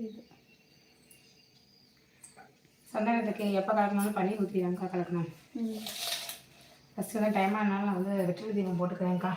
தெரியுது. சந்தனத்துக்கு எப்போ கலக்கணும்னு பன்னீர் ஊற்றிதாங்க்கா கலக்கணும். ஃபஸ்ட்டு தான் டைமாக இருந்தாலும் நான் வந்து வெற்றிலை தீபம் போட்டுக்கிறேன்க்கா.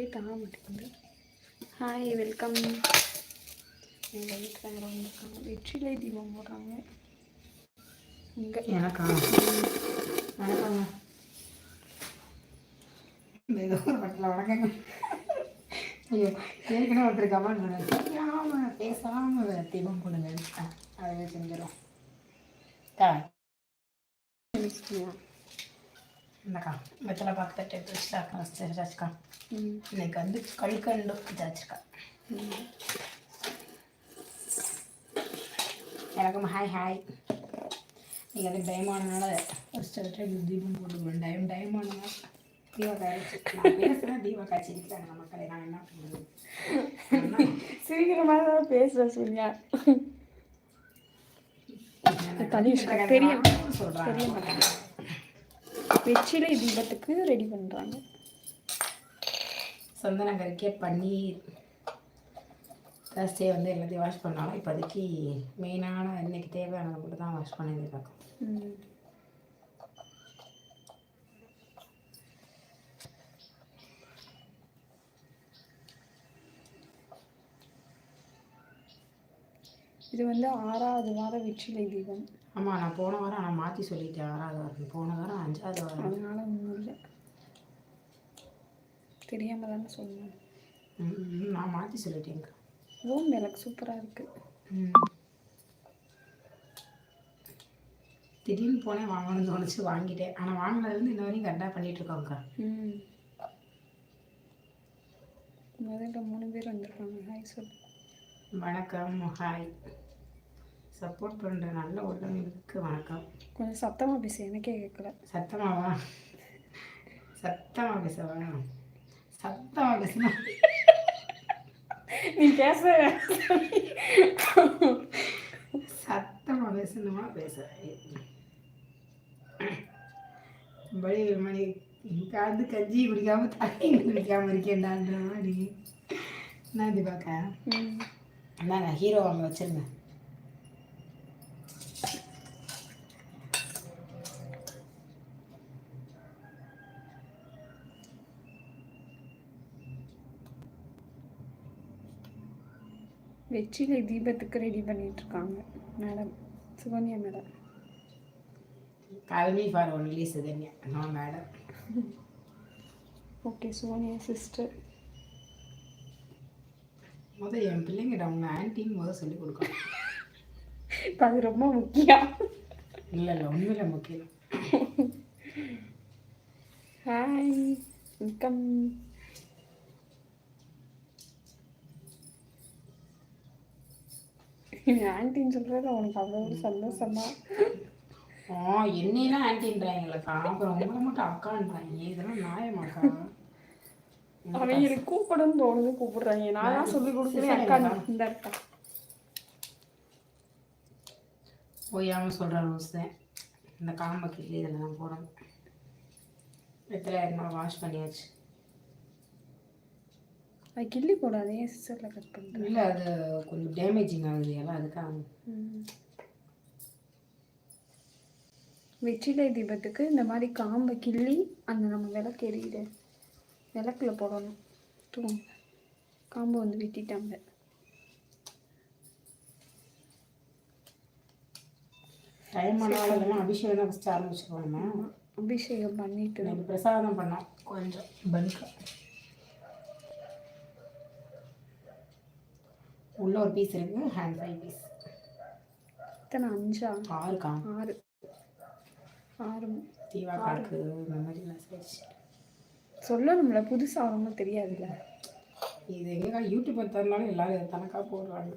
அப்படியே தாங்க மாட்டேங்குது. ஹாய் வெல்கம் எங்கள் வீட்டில் வந்திருக்காங்க. வெற்றிலை தீபம் போடுறாங்க. இங்கே. எனக்கா? வணக்கங்க இந்த ஏதோ ஒரு பட்டில் வணக்கங்க. ஐயோ ஏற்கனவே ஒருத்தர் கமெண்ட் தெரியாமல் பேசாமல் தீபம் போடுங்க. அதுவே செஞ்சிடும் இந்தக்கா வெத்தலை பார்த்து எடுத்து வச்சுட்டாக்கா வச்சாச்சுக்கா ம் இன்னைக்கு வந்து கல்கண்டு வச்சாச்சுக்கா ம் எனக்கும் ஹாய் ஹாய் நீங்கள் வந்து டைம் ஆனதுனால ஃபஸ்ட்டு எடுத்து தீபம் போட்டுக்கிறோம் டைம் டைம் ஆனதுனால தீபா காய்ச்சி நான் பேசுகிறேன் தீபா காய்ச்சிருக்கிறாங்க மக்களை நான் என்ன பண்ணுறது சீக்கிரமாக தான் பேசுகிறேன் சூர்யா தெரியும் சொல்கிறாங்க தெரிய மாட்டாங்க வெற்றிலை தீபத்துக்கு ரெடி பண்ணுறாங்க சந்தனங்கரிக்கே பன்னீர் தேர்ஸ்டே வந்து எல்லாத்தையும் வாஷ் பண்ணாலும் இப்போதைக்கு மெயினான இன்னைக்கு தேவையானதை மட்டும் தான் வாஷ் பண்ணியிருக்காங்க இது வந்து ஆறாவது வார வெற்றிலை தீபம். ஆமாம் நான் போன வாரம் நான் மாற்றி சொல்லிட்டேன் ஆறாவது வாரம் போன வாரம் அஞ்சாவது வாரம். அதனால ஒன்றும் இல்லை. தெரியாமல் தானே சொன்னேன். நான் மாற்றி சொல்லிட்டேங்க ரூம் எனக்கு சூப்பராக இருக்குது ம். திடீர்னு போனேன் வாங்கணும்னு தோணுச்சு வாங்கிட்டேன். ஆனால் வாங்கினதுலேருந்து இன்ன வரையும் கரெக்டாக பண்ணிட்டு இருக்கோங்க்கா ம் முதல்ல மூணு பேர் வந்திருக்காங்க. ஹாய் சொல்லு. வணக்கம் ஹாய் சப்போர்ட் பண்ணுற நல்ல உள்ளவங்களுக்கு வணக்கம். கொஞ்சம் சத்தமாக பேசு எனக்கே கேட்கல சத்தமாவா? சத்தமாக பேசவா? சத்தமாக பேசணும் நீ பேச சத்தமாக பேசணுமா? பேச. வழிகள் மணி காந்து கஞ்சி குடிக்காம தண்ணி குடிக்காம இருக்கேன்டான்ற மாதிரி. என்ன இது பார்க்க என்னங்க ஹீரோ அங்கே வச்சிருங்க வெற்றிலை தீபத்துக்கு ரெடி பண்ணிட்டு இருக்காங்க madam Sukanya madam. Call me for only Sukanya. No madam okay Sukanya sister முதல் என் பிள்ளைங்கிட்ட அவங்க ஆன்ட்டின்னு முதல் சொல்லி கொடுக்கணும். இப்போ அது ரொம்ப முக்கியம். இல்லை இல்லை உண்மையில முக்கியம். ஹாய் வெல்கம் ஆன்ட்டின்னு சொல்கிறது உனக்கு அவ்வளோ சந்தோஷமா. ஆ என்னையெல்லாம் ஆன்ட்டின்றாங்களக்கா அப்புறம் உங்களை மட்டும் அக்கான்றாங்க. இதெல்லாம் நியாயமாக்கா? அவங்களுக்கு கூப்பிடணும்னு தோணுது கூப்பிடுறாங்க. நான் தான் சொல்லி கொடுக்குறேன் அக்கா இந்த அக்கா. ஓயாமல் சொல்கிற ரோஸ். தான் இந்த காம்பை கிள்ளி இதில் தான் போடணும். வெத்தலை வாஷ் பண்ணியாச்சு. அது கிள்ளி போடாதே சிஸ்டரில் கட் பண்ணுறேன் இல்லை அது கொஞ்சம் டேமேஜிங் ஆகுது எல்லாம் அதுக்காக. வெற்றிலை தீபத்துக்கு இந்த மாதிரி காம்பை கிள்ளி அந்த நம்ம விளக்கு எரியுது. விளக்குல போடணும். தூங்க காம்பை வந்து வெட்டிட்டாங்க. டைம் ஆனாலும் அபிஷேகம் தான் ஃபஸ்ட்டு ஆரம்பிச்சிருவாங்க அபிஷேகம் பண்ணிட்டு பிரசாதம் பண்ணோம். கொஞ்சம். பல்க். உள்ள ஒரு பீஸ் இருக்கு ஹேண்ட் ஃப்ரை பீஸ் இத்தனை அஞ்சா? ஆறுக்கா? ஆறு. ஆறு. தீவா காக்கு மெமரி மெசேஜ் சொல்லணும்ல புதுசாக ஒன்றும் தெரியாதுல்ல. இது எங்கக்கா யூடியூப் தரனாலும் எல்லாரும் இதை தனக்கா போடுறாங்க.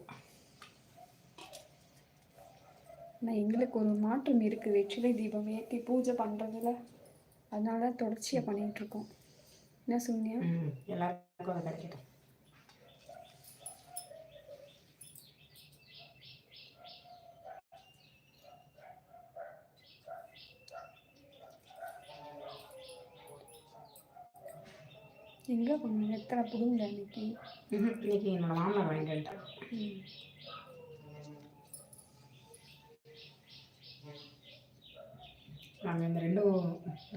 ஆனால் எங்களுக்கு ஒரு மாற்றம் இருக்குது வெற்றிலை தீபம் ஏற்றி பூஜை பண்ணுறதுல அதனால தான் தொடர்ச்சியாக பண்ணிகிட்ருக்கோம் என்ன சொன்னியா ம் எல்லாருக்கும் அது கிடைக்கட்டும் எங்கே பண்ண எத்தனை புடுங்க இன்னைக்கு. இன்னைக்கு என்னோட மாமனார் வாங்கிட்டு வந்துட்டார். ம். நாங்கள் இந்த ஒரு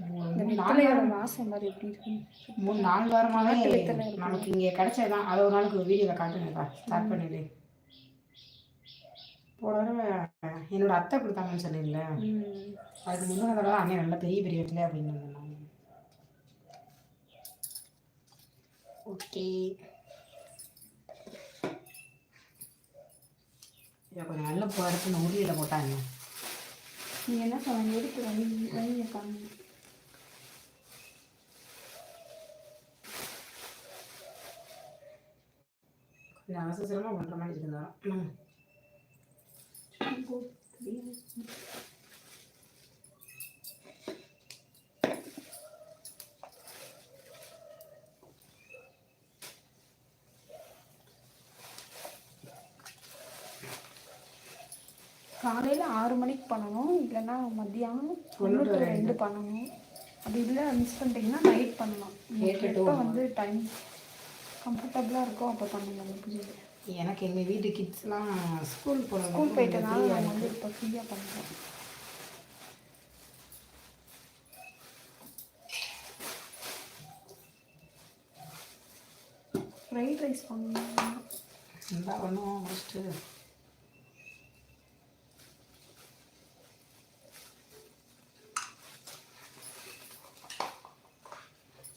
மூணு நாலு வாசம் மாதிரி எப்படி இருக்கு? மூணு நாலு வாரமாகவே. நமக்கு இங்கே கிடைச்சதுதான். அதை ஒரு நாளுக்கு வீடியோவில் காட்டுங்கக்கா ஸ்டார்ட் பண்ணிடு. போன தடவை என்னோட அத்தை கொடுத்தாங்கன்னு ம். அதுக்கு முந்தின தடவை அண்ணன் நல்ல பெரிய பெரிய வெட்டில அப்படின்னு சொன்னாங்க ஓகே இதை கொஞ்சம் நல்ல போகிறதுக்கு இந்த உருளியில் போட்டாங்க. நீ என்ன சொன்ன? எடுத்து வழி வழியை காணும் கொஞ்சம் அவசரமாக பண்ணுற மாதிரி இருந்தாலும் காலையில் ஆறு மணிக்கு பண்ணணும். இல்லைன்னா மத்தியானம் ஒன்று ரெண்டு. பண்ணணும். அப்படி இல்லை மிஸ் பண்ணிட்டீங்கன்னா நைட் பண்ணலாம். எப்போ. வந்து டைம் கம்ஃபர்டபுளாக இருக்கோ அப்போ அந்த பூஜை எனக்கு எங்கள் வீட்டு கிட்ஸ்லாம் ஸ்கூல் போகிறது ஸ்கூல் போயிட்டனால நம்ம வந்து இப்போ ஃப்ரீயாக பண்ணுறோம் ஃப்ரைட் ரைஸ் பண்ணணும். நல்லா பண்ணுவோம் ஃபஸ்ட்டு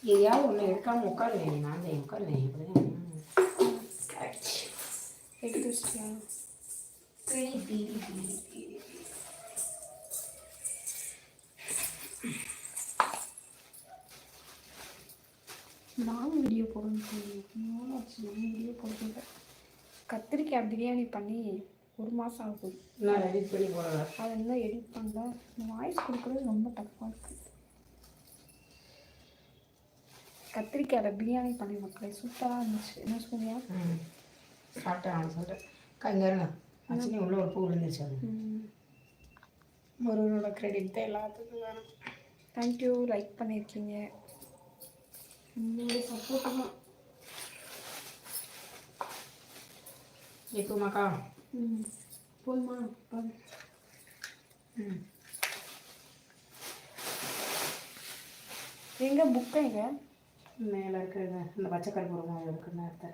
எதையாவது ஒன்று எடுக்காமல் உட்காருவேன் நான் தான் உட்காருவேன் இப்படி எடுத்து வச்சிட்டியா நான் வீடியோ ஆச்சு நான் வீடியோ போடுறது கத்திரிக்காய் பிரியாணி பண்ணி ஒரு மாதம் ஆகுது நான் ரெடி பண்ணி போடுறேன் அதை இன்னும் எடிட் பண்ணல வாய்ஸ் கொடுக்குறது ரொம்ப டஃப்பாக இருக்குது கத்திரிக்காயில் பிரியாணி பண்ணி மக்களே சூப்பராக இருந்துச்சு. என்ன ம். சாப்பிட்டேன் நான் சொல்கிறேன் இங்கே இருங்க ஆக்சுவலி உள்ள ஒரு பூ விழுந்துச்சு அது. முருகனோட கிரெடிட் தான் எல்லாத்துக்கும் வேணும். தேங்க்யூ லைக் பண்ணியிருக்கீங்க உங்களோட சப்போர்ட் தான் எப்போமாக்கா ம். போதுமா? ம். எங்கே புக்கை எங்க? மேலே இருக்கிறது இந்த பச்சை கருப்பூரம் இருக்கு நேரத்தை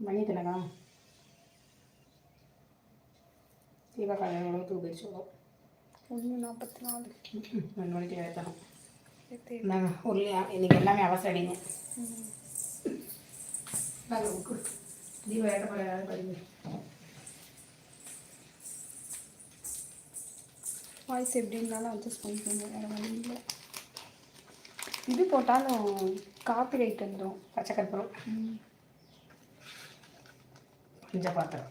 மணி திலகா தீபகால எவ்வளோ தூக்கிடுச்சு ஒன்று நாற்பத்தி நாலு. ரெண்டு மணிக்கு ஏற்றணும் நாங்கள் உருளையா இன்னைக்கு எல்லாமே ம். நாங்கள் தீபம் ஏற்ற படிங்க வாய்ஸ் எப்படி இருந்தாலும் அட்ஜஸ்ட் பண்ணிக்கோங்க வேறு வழி இல்லை. இது போட்டாலும் காப்பி ரைட் வந்துடும் பச்சை கற்பூரம் பஞ்ச பாத்திரம்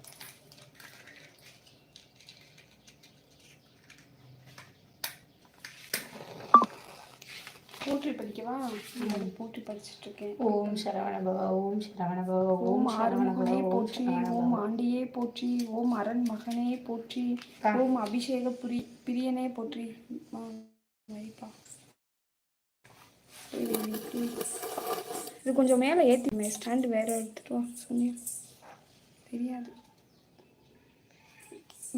போற்றி படிக்கவா போற்றி படிச்சுட்டு இருக்கேன் ஓம் சரவண பவ ஓம் சரவண பவ ஓம் ஆறுமுகனே போற்றி ஓம் ஆண்டியே போற்றி ஓம் அரண் மகனே போற்றி. ஓம் அபிஷேக புரி பிரியனே போற்றி. வைப்பா இது கொஞ்சம் மேலே ஏற்றிமே ஸ்டாண்டு வேற எடுத்துட்டு வா சொன்னியா. தெரியாது.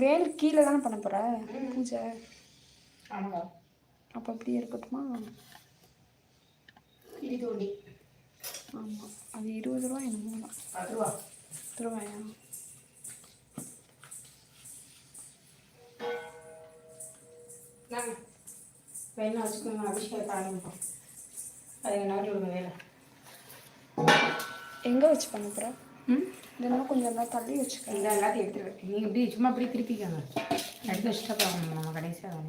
வேல் கீழே தானே பண்ண போகிற பூஜை. அப்போ அப்படியே இருக்கட்டுமா? இது தோண்டி. ஆமாம் அது இருபது ரூபா என்னமோ தான். பத்து ரூபா பத்து ரூபாயா நாங்க வேணா வச்சுக்கோங்க அபிஷேகத்தை ஆரம்பிப்போம். அது நாட்டு விடுங்க வேலை. எங்கே வச்சு பண்ண போகிற ம் இதெல்லாம் கொஞ்சம் நல்லா தள்ளி வச்சுக்க இந்த எல்லாத்தையும் எடுத்துருவேன் நீங்கள் இப்படி சும்மா அப்படியே திருப்பிக்கோங்க. எடுத்து வச்சுட்டா போகணும் நம்ம கடைசியாக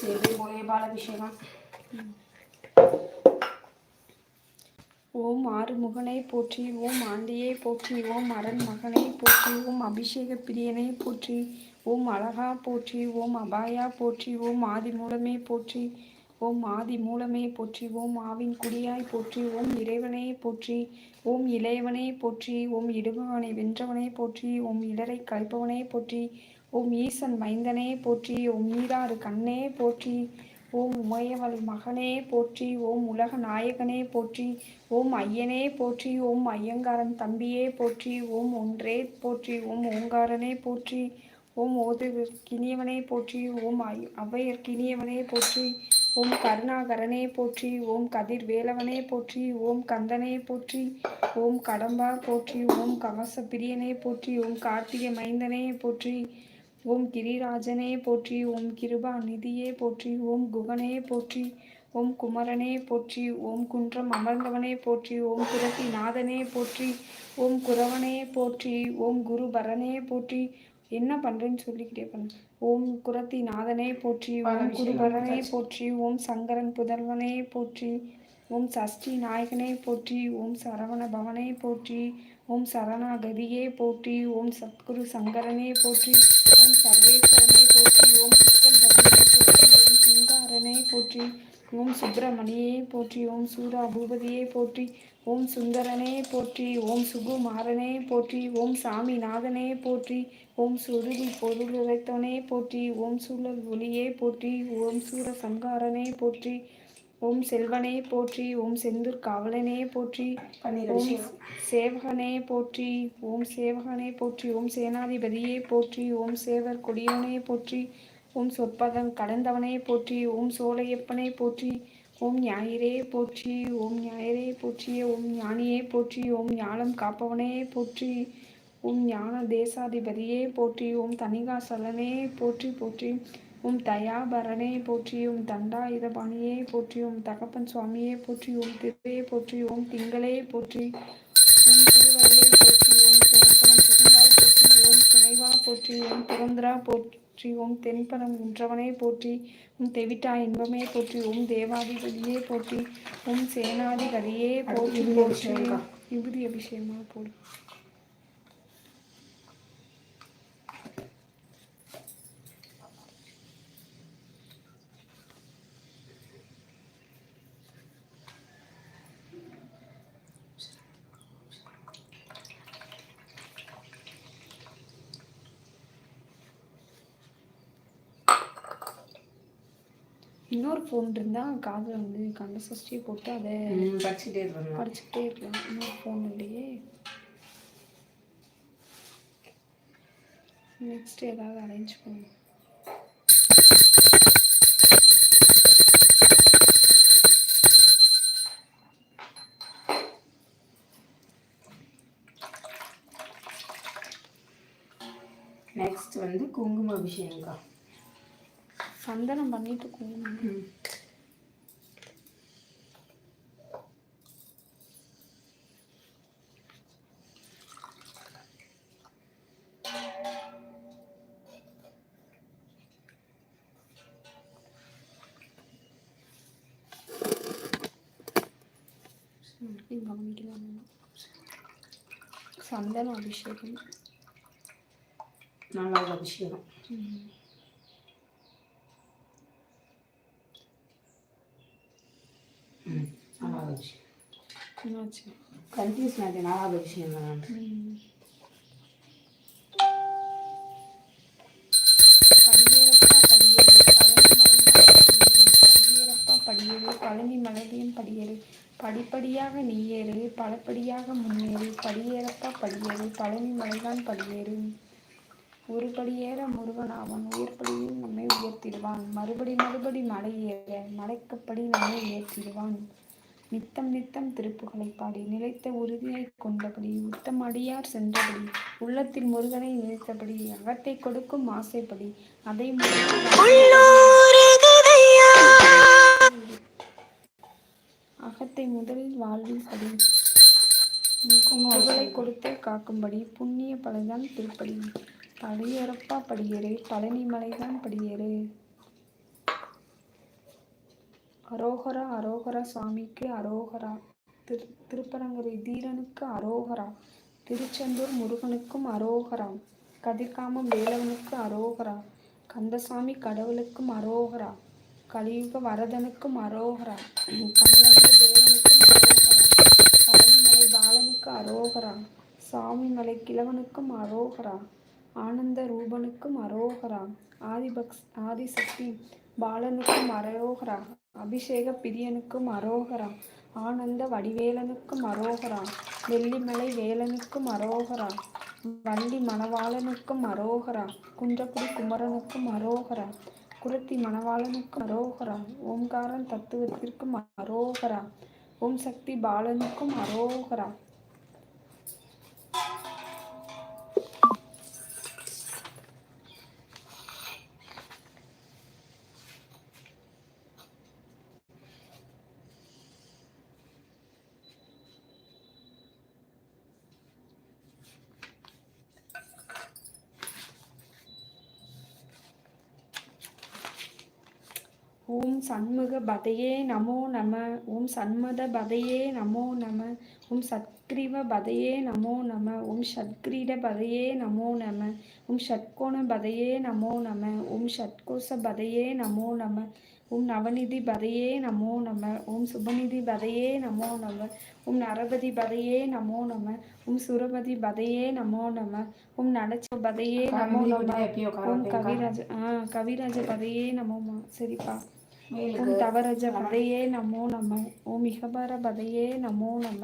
சரி போய் பாலாபிஷேகம். ஓம் ஆறுமுகனை போற்றி ஓம் ஆண்டியை போற்றி ஓம் அரண் மகனை போற்றி ஓம் அபிஷேக பிரியனை போற்றி ஓம் அழகா போற்றி ஓம் அபாயா போற்றி ஓம் ஆதி மூலமே போற்றி ஓம் ஆதி மூலமே போற்றி ஓம் ஆவின் குடியாய் போற்றி ஓம் இறைவனே போற்றி ஓம் இளையவனே போற்றி ஓம் இடுபவனை வென்றவனே போற்றி ஓம் இடரை கலைப்பவனே போற்றி ஓம் ஈசன் மைந்தனே போற்றி ஓம் ஈராறு கண்ணே போற்றி ஓம் உமையவள் மகனே போற்றி ஓம் உலக நாயகனே போற்றி ஓம் ஐயனே போற்றி ஓம் ஐயங்காரன் தம்பியே போற்றி ஓம் ஒன்றே போற்றி ஓம் ஓங்காரனே போற்றி ஓம் ஓதுவிற்கினியவனே போற்றி ஓம் ஐ அவ்வையர்க்கினியவனே போற்றி ஓம் கருணாகரனே போற்றி ஓம் கதிர் வேலவனே போற்றி ஓம் கந்தனே போற்றி ஓம் கடம்பா போற்றி ஓம் கவச பிரியனே போற்றி ஓம் கார்த்திகை மைந்தனே போற்றி ஓம் கிரிராஜனே போற்றி ஓம் கிருபா நிதியே போற்றி ஓம் குகனே போற்றி ஓம் குமரனே போற்றி ஓம் குன்றம் அமர்ந்தவனே போற்றி ஓம் குரத்தி நாதனே போற்றி ஓம் குரவனே போற்றி ஓம் குருபரனே போற்றி. என்ன பண்றேன்னு சொல்லிக்கிட்டே பண்ணு ஓம் குரத்தி நாதனே போற்றி ஓம் குருபரனே போற்றி ஓம் சங்கரன் புதல்வனே போற்றி. ஓம் சஷ்டி நாயகனை போற்றி ஓம் சரவண பவனை போற்றி ஓம் சரணாகதியே போற்றி ஓம் சத்குரு சங்கரனே போற்றி ஓம் சர்வேஸ்வரனை போற்றி ஓம் சிக்கல் பதியே போற்றி ஓம் சிங்காரனை போற்றி ஓம் சுப்பிரமணியே போற்றி ஓம் சூரா பூபதியை போற்றி ஓம் சுந்தரனே போற்றி ஓம் சுகுமாரனே போற்றி ஓம் சாமிநாதனே போற்றி ஓம் சுருதி பொருளுரைத்தவனே போற்றி ஓம் சூழல் ஒளியே போற்றி ஓம் சூர சங்காரனே போற்றி ஓம் செல்வனே போற்றி ஓம் செந்தூர் காவலனே போற்றி ஓம் சேவகனே போற்றி ஓம் சேவகனே போற்றி ஓம் சேனாதிபதியே போற்றி ஓம் சேவர் கொடியவனே போற்றி ஓம் சொற்பதம் கடந்தவனே போற்றி ஓம் சோலையப்பனே போற்றி ஓம் ஞாயிறே போற்றி ஓம் ஞாயிறே போற்றி ஓம் ஞானியே போற்றி ஓம் ஞானம் காப்பவனே போற்றி ஓம் ஞான தேசாதிபதியே போற்றி ஓம் தணிகாசலனே போற்றி போற்றி ஓம் தயாபரனே போற்றி ஓம் தண்டாயுதபாணியே போற்றி ஓம் தகப்பன் சுவாமியே போற்றி ஓம் திருவே போற்றி ஓம் திங்களே போற்றி ஓம் திருவருளே போற்றி ஓம் திணைப்பணம் புகுந்தாய் போற்றி ஓம் துணைவா போற்றி ஓம் புரந்தரா போற்றி ஓம் தென்பரம் நின்றவனே போற்றி ஓம் தெவிட்டா இன்பமே போற்றி ஓம் தேவாதிபதியே போற்றி ஓம் சேனாதிபதியே போற்றி போற்றி. விபூதி அபிஷேகமாக போடு இன்னொரு ஃபோன் இருந்தால் காதில் வந்து கந்த சஷ்டி போட்டு அதை படிச்சுட்டே இருக்கணும் படிச்சுக்கிட்டே இருக்கலாம் இன்னொரு ஃபோன் இல்லையே. நெக்ஸ்ட் ஏதாவது அரேஞ்ச் பண்ணும் நெக்ஸ்ட் வந்து குங்கும அபிஷேகம்க்கா. சந்தனம் பண்ணிட்டு குங்குமம் ம். இங்கே கவனிக்கலாம் சந்தனம் அபிஷேகம். நாலாவது அபிஷேகம் ம். ம் நாலாவது அபிஷேகம் என்னாச்சு கன்ஃபியூஸ் ஆகிட்டு நாலாவது தான். படியேறு. பழனி மலையிலையும் படியேறு. பழனி படியேறு. படிப்படியாக நீ ஏறு பலப்படியாக முன்னேறு. படியேறப்பா படியேறு. பழனி மலைதான் படியேறு. ஒரு படியேற முருகன் அவன் உயர்படியில் நம்மை உயர்த்திடுவான். மறுபடி மறுபடி மலை ஏற. மலைக்கப்படி நம்மை உயர்த்திடுவான். நித்தம் நித்தம் திருப்புகளை பாடி நிலைத்த உறுதியை கொண்டபடி உத்தம் அடியார் சென்றபடி உள்ளத்தில் முருகனை நினைத்தபடி அகத்தை கொடுக்கும் ஆசைப்படி அதை அகத்தை முதலில் வாழ்வில் படி புகழை கொடுத்தே காக்கும்படி புண்ணிய பலைதான் திருப்படி. படியேறப்பா படியேறு பழனி மலைதான் படியேறு. அரோகரா அரோகரா சுவாமிக்கு அரோகரா. திரு திருப்பரங்குறை தீரனுக்கு அரோகரா. திருச்செந்தூர் முருகனுக்கும் அரோகரா. கதிர்காமம் வேலவனுக்கு அரோகரா. கந்தசாமி கடவுளுக்கும் அரோகரா. கலியுக வரதனுக்கும் அரோகரா. கமலந்த தேவனுக்கும் அரோகரா. பழனிமலை பாலனுக்கு அரோகரா. சாமிமலை கிழவனுக்கும் அரோகரா. ஆனந்த ரூபனுக்கும் அரோகரா. ஆதிபக்ஸ் ஆதிசக்தி பாலனுக்கும் அரோகரா. அபிஷேக பிரியனுக்கும் அரோகரா. ஆனந்த வடிவேலனுக்கும் அரோகரா. வெள்ளிமலை வேலனுக்கும் அரோகரா. வண்டி மணவாளனுக்கும் அரோகரா. குன்றக்குடி குமரனுக்கும் அரோகரா. குரத்தி மணவாளனுக்கும் அரோகரா. ஓம்காரன் தத்துவத்திற்கும் அரோகரா. ஓம் சக்தி பாலனுக்கும் அரோகரா. பதையே நமோ நம ஓம் சண்மத பதையே நமோ நம ஓம் சத்கிரீவ பதையே நமோ நம ஓம் ஷட்கிரீட பதையே நமோ நம ஓம் ஷட்கோண பதையே நமோ நம ஓம் ஷட்கோச பதையே நமோ நம ஓம் நவநிதி பதையே நமோ நம ஓம் சுபநிதி பதையே நமோ நம ஓம் நரபதி பதையே நமோ நம ஓம் சுரபதி பதையே நமோ நம ஓம் நடச்ச பதையே நமோ நம ஓம் கவிராஜ ஆ கவிராஜ பதையே நமோமா சரிப்பா தவரஜ பதையே நமோ நம. ஓம் இகபர பதையே நமோ நம.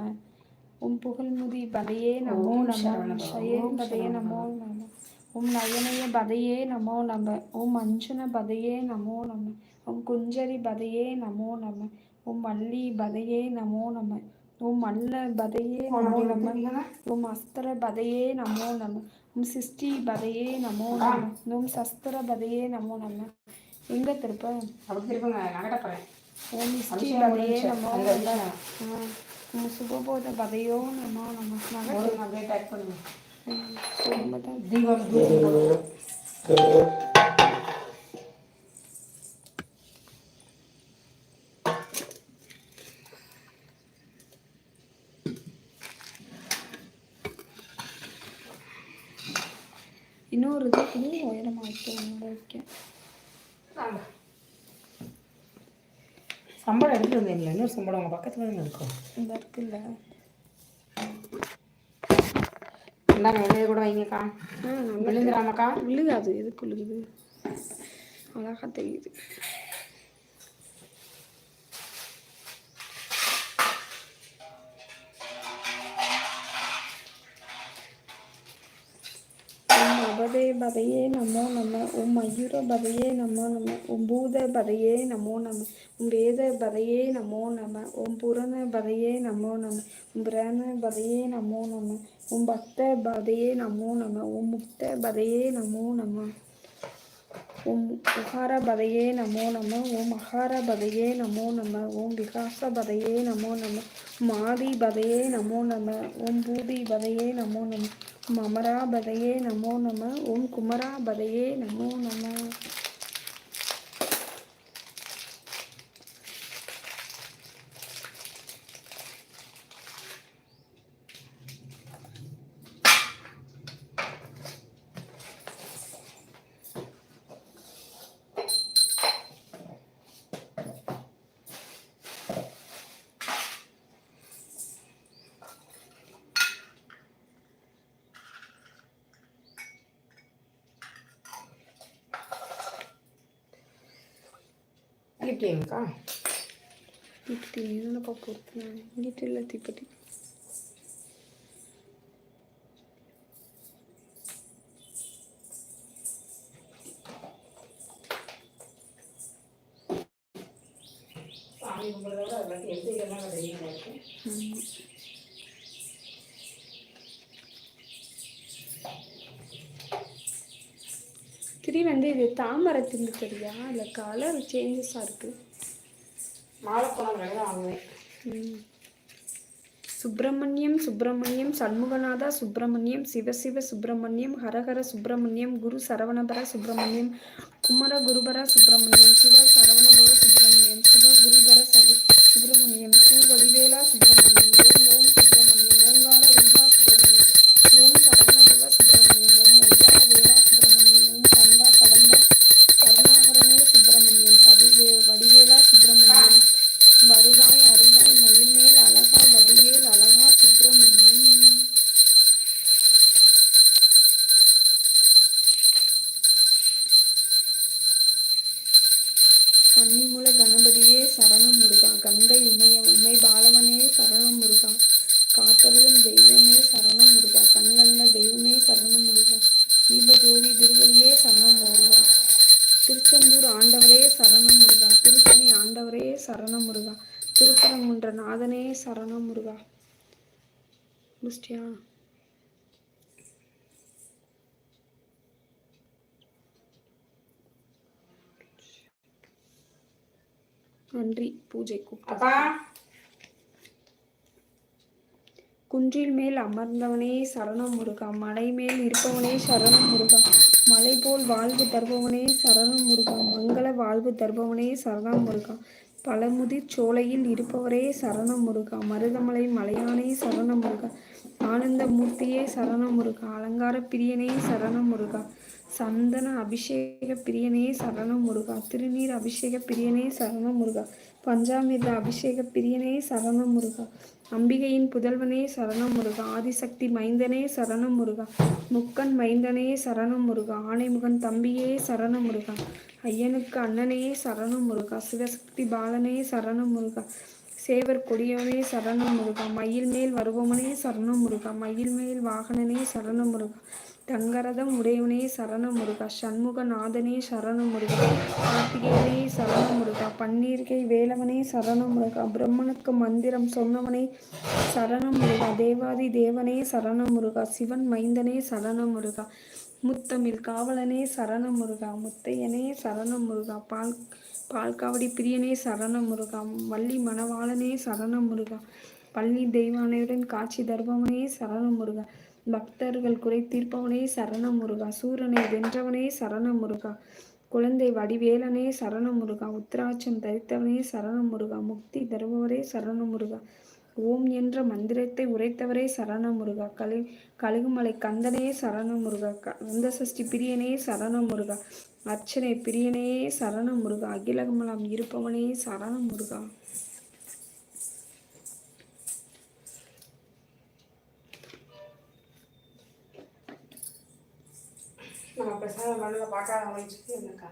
ஓம் புகழ்முதி பதையே நமோ நம. ஷயே பதையே நமோ நம. ஓம் நயனய பதையே நமோ நம. ஓம் அஞ்சன பதையே நமோ நம. ஓம் குஞ்சரி பதையே நமோ நம. ஓம் மல்லி பதையே நமோ நம. ஓம் மல்ல பதையே நமோ நம. ஓம் அஸ்திர பதையே நமோ நம. ஓம் சிஷ்டி பதையே நமோ நம. ஓம் சஸ்திர பதையே நமோ நம. எங்க திருப்ப? அப்படி திருப்பங்க நகட்ட போகிறேன் இஷ்டி அபிஷேகம் பதையே முடிஞ்சுச்சு. நமோ அங்க நம இல்ல. ஆ, ஓம் சுபபோத பதையோ நமோ நம நகை ஒரு அப்படியே டைப் பண்ணுங்க சொல்லும்போது தீபம் தூரம் போடு. இன்னொரு இது கூட உயரமாக வைக்க வைக்க வாங்க. சம்பளம் எடுத்துட்டு வந்தீங்களா? இன்னொரு சம்பளம் உங்கள் பக்கத்தில் தானே இருக்கும். இந்த இருக்குல்ல இந்தாங்க வெளியே கூட வைங்கக்கா. விழுந்துடாமக்கா விழுகாது எதுக்கு விழுகுது? அழகா தெரியுது. அபதே பதையே நமோ நம ஓம் மயூர பதையே நமோ நம ஓம் பூத பதையே நமோ நம. ஓம் வேத பதையே நமோ நம உன் புரண பதையே நமோ நம உன் பிரண பதையே நமோ நம உன் பக்த பதையே நமோ நம உன் முக்த பதையே நமோ நம ஓம் உகார பதையே நமோ நம ஓம் அகார பதையே நமோ நம ஓம் விகாச பதையே நமோ நம மாதி பதையே நமோ நம ஓம் பூதி பதையே நமோ நம மமரா பதையே நமோ நம ஓம் குமரா பதையே நமோ நம தீப்பெட்டி என்னப்பா பொறுத்து? இங்கிட்ட இல்லை தீப்பெட்டி சாமி கும்பிட்றத விட அதை பற்றி எழுதிக்கலாம் தெரியுங்க ஆமா. திரி வந்து இது தாமரை திண்டு தெரியா இல்லை கலர் சேஞ்சஸாக இருக்குது மாலை போனால் தான் வாங்குவேன் ம். சுப்பிரமணியம் சுப்பிரமணியம் சண்முகநாதா சுப்பிரமணியம் சிவசிவ சுப்பிரமணியம் ஹரஹர சுப்பிரமணியம் குரு சரவணபர சுப்பிரமணியம் குமர குருபர சுப்பிரமணியம் சிவ சரவணபவ சுப்பிரமணியம் சிவ குருபர சவி சுப்பிரமணியன் கூர் வடிவேலா சுப்பிரமணியன் நன்றி. பூஜை குன்றில் மேல் அமர்ந்தவனே சரணம் முருகா. மலை மேல் இருப்பவனே சரணம் முருகா. மலை போல் வாழ்வு தருபவனே சரணம் முருகா. மங்கள வாழ்வு தருபவனே சரணம் முருகா. பழமுதிர் சோலையில் இருப்பவரே சரணம் முருகா. மருதமலை மலையானே சரணம் முருகா. ஆனந்த மூர்த்தியே சரணம் முருகா. அலங்கார பிரியனே சரணம் முருகா. சந்தன அபிஷேக பிரியனே சரணம் முருகா திருநீர் அபிஷேக பிரியனே சரணம் முருகா பஞ்சாமிர்த அபிஷேக பிரியனே சரணம் முருகா அம்பிகையின் புதல்வனே சரணம் முருகா ஆதிசக்தி மைந்தனே சரணம் முருகா முக்கன் மைந்தனே சரணம் முருகா ஆனைமுகன் தம்பியே சரணம் முருகா ஐயனுக்கு அண்ணனே சரணம் முருகா சிவசக்தி பாலனே சரணம் முருகா சேவர் கொடியவனே சரணம் முருகா மயில் மேல் வருபவனே சரணம் முருகா மயில் மேல் வாகனனே சரணம் முருகா தங்கரதம் உடையவனே சரணம் முருகா சண்முகநாதனே சரணம் முருகா கார்த்திகேயனே சரணம் முருகா பன்னீர்கை வேலவனே சரணம் முருகா பிரம்மனுக்கு மந்திரம் சொன்னவனே சரணம் முருகா தேவாதி தேவனே சரணம் முருகா சிவன் மைந்தனே சரணம் முருகா முத்தமிழ் காவலனே சரணம் முருகா முத்தையனே சரணம் முருகா பால் பால்காவடி பிரியனே சரணம் முருகா வள்ளி மணவாளனே சரணம் முருகா பள்ளி தெய்வானையுடன் காட்சி தருபவனே சரணம் முருகா பக்தர்கள் குறை தீர்ப்பவனே சரணம் முருகா சூரனை வென்றவனே சரண முருகா குழந்தை வடிவேலனே சரண முருகா உத்ராட்சம் தரித்தவனே சரண முருகா முக்தி தருபவரே சரண முருகா ஓம் என்ற மந்திரத்தை உரைத்தவரே சரண முருகா கலை கழுகுமலை கந்தனே சரண முருகா கந்த சஷ்டி பிரியனே சரண முருகா அர்ச்சனை பிரியனே சரண முருகா அகிலகமலம் இருப்பவனே சரண முருகா நம்ம பிரசாதம் பண்ணல பார்க்காதவங்களுக்கு என்னக்கா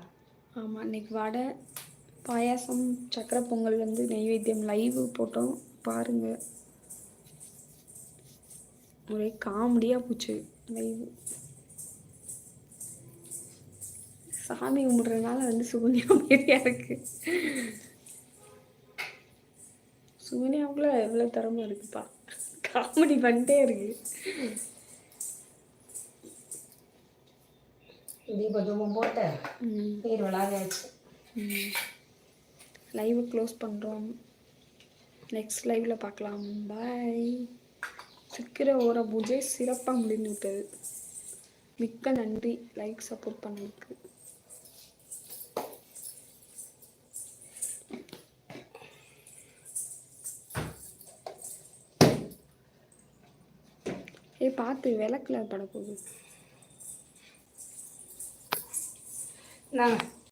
ஆமாம் இன்னைக்கு வடை பாயாசம் சக்கரை பொங்கல் வந்து நெய்வேத்தியம் லைவ் போட்டோம். பாருங்க. ஒரே காமெடியாக போச்சு லைவ் சாமி கும்பிட்றதுனால வந்து சுகன்யா அமைதியாக இருக்குது சுகன்யாவுக்குள்ள எவ்வளோ திறமை இருக்குப்பா. காமெடி பண்ணிட்டே இருக்குது தீப தூபம் போட்டு நீர் விளாயாச்சு லைவை க்ளோஸ் பண்ணுறோம் நெக்ஸ்ட் லைவில் பார்க்கலாம் பாய் சிக்கிர ஓர பூஜை சிறப்பாக முடிந்து விட்டது மிக்க நன்றி லைக் சப்போர்ட் பண்ணதுக்கு ஏய் பார்த்து விளக்குல பட போகுது நாங்கள்